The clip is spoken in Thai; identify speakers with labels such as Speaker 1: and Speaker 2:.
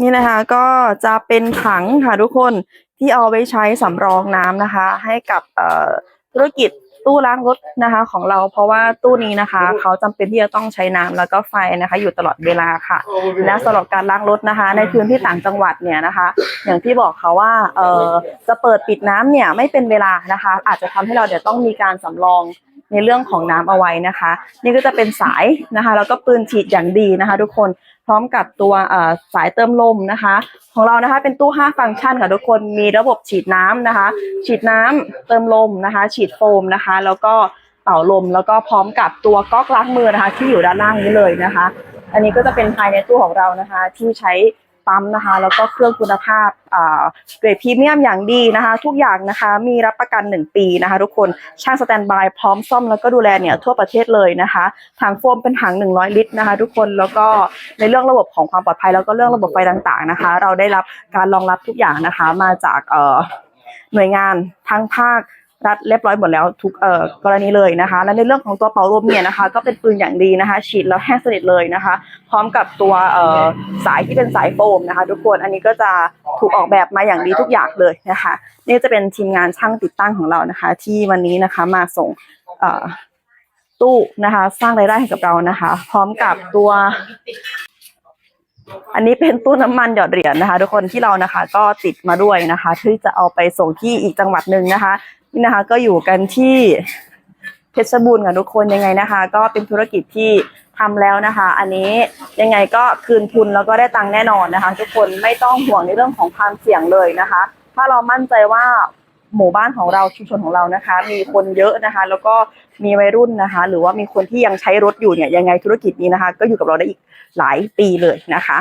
Speaker 1: นี่นะคะก็จะเป็นถังค่ะทุกคนที่เอาไว้ใช้สำรองน้ำนะคะ ให้กับธุรกิจตู้ล้างรถนะคะของเราเพราะว่าตู้นี้นะคะ เขาจำเป็นที่จะต้องใช้น้ำแล้วก็ไฟนะคะ อยู่ตลอดเวลาค่ะ และสำหรับการล้างรถนะคะ ในพื้นที่ต่างจังหวัดเนี่ยนะคะ อย่างที่บอกค่ะว่าเออจะเปิดปิดน้ำเนี่ยไม่เป็นเวลานะคะ อาจจะทำให้เราเดี๋ยวต้องมีการสำรองในเรื่องของน้ำเอาไว้นะคะ นี่ก็จะเป็นสายนะคะแล้วก็ปืนฉีดอย่างดีนะคะ ทุกคน ร้อมกับตัวสายเติมลมนะคะ ของเรานะคะเป็นตู้ 5 ฟังก์ชันค่ะทุกคนมีระบบฉีดน้ำนะคะ ฉีดน้ำเติมลมนะคะ ฉีดโฟมนะคะ แล้วก็เป่าลมแล้วก็พร้อมกับตัวก๊อกล้างมือนะคะ ที่อยู่ด้านล่างนี้เลยนะคะ อันนี้ก็จะเป็นภายในตู้ของเรานะคะ ที่ใช้ ปั๊มนะคะ แล้วก็เครื่องคุณภาพเกรดพรีเมียมอย่างดีนะคะ ทุกอย่างนะคะมีรับประกัน 1 ปีนะคะ ทุกคนช่างสแตนบายพร้อมซ่อมแล้วก็ดูแลเนี่ยทั่วประเทศเลยนะคะถังโฟมเป็นถัง 100 ลิตรนะคะ ทุกคนแล้วก็ในเรื่องระบบของความปลอดภัยแล้วก็เรื่องระบบไฟต่างๆนะคะ เราได้รับการรองรับทุกอย่างนะคะมาจากเอ่อหน่วยงานทั้งภาค รัฐเรียบร้อยหมดแล้วทุกเอ่อกรณีเลยนะคะ และในเรื่องของตัวเป่าลมเนี่ยนะคะ ก็เป็นปืนอย่างดีนะคะ ฉีดแล้วแห้งสนิทเลยนะคะ พร้อมกับตัวเอ่อสายที่เป็นสายโฟมนะคะ ทุกคนอันนี้ก็จะถูกออกแบบมาอย่างดีทุกอย่างเลยนะคะ นี่จะเป็นทีมงานช่างติดตั้งของเรานะคะ ที่วันนี้นะคะมาส่งเอ่อตู้นะคะ สร้างรายได้ให้กับเรานะคะ พร้อมกับตัว อันนี้เป็นตู้น้ำมันหยอดเหรียญนะคะ ทุกคนที่เรานะคะ ก็ติดมาด้วยนะคะที่จะเอาไปส่งที่อีกจังหวัดหนึ่งนะคะ นี่นะคะก็อยู่กันที่เพชรบูรณ์ค่ะทุกคนยังไงนะคะ ก็เป็นธุรกิจที่ทำแล้วนะคะ อันนี้ยังไงก็คืนทุนแล้วก็ได้ตังค์แน่นอนนะคะ ทุกคนไม่ต้องห่วงในเรื่องของความเสี่ยงเลยนะคะ ถ้าเรามั่นใจว่าหมู่บ้านของเราชุมชนของเรานะคะ มีคนเยอะนะคะ แล้วก็มีวัยรุ่นนะคะ หรือว่ามีคนที่ยังใช้รถอยู่เนี่ยยังไงธุรกิจนี้นะคะ ก็อยู่กับเราได้อีกหลายปีเลยนะคะ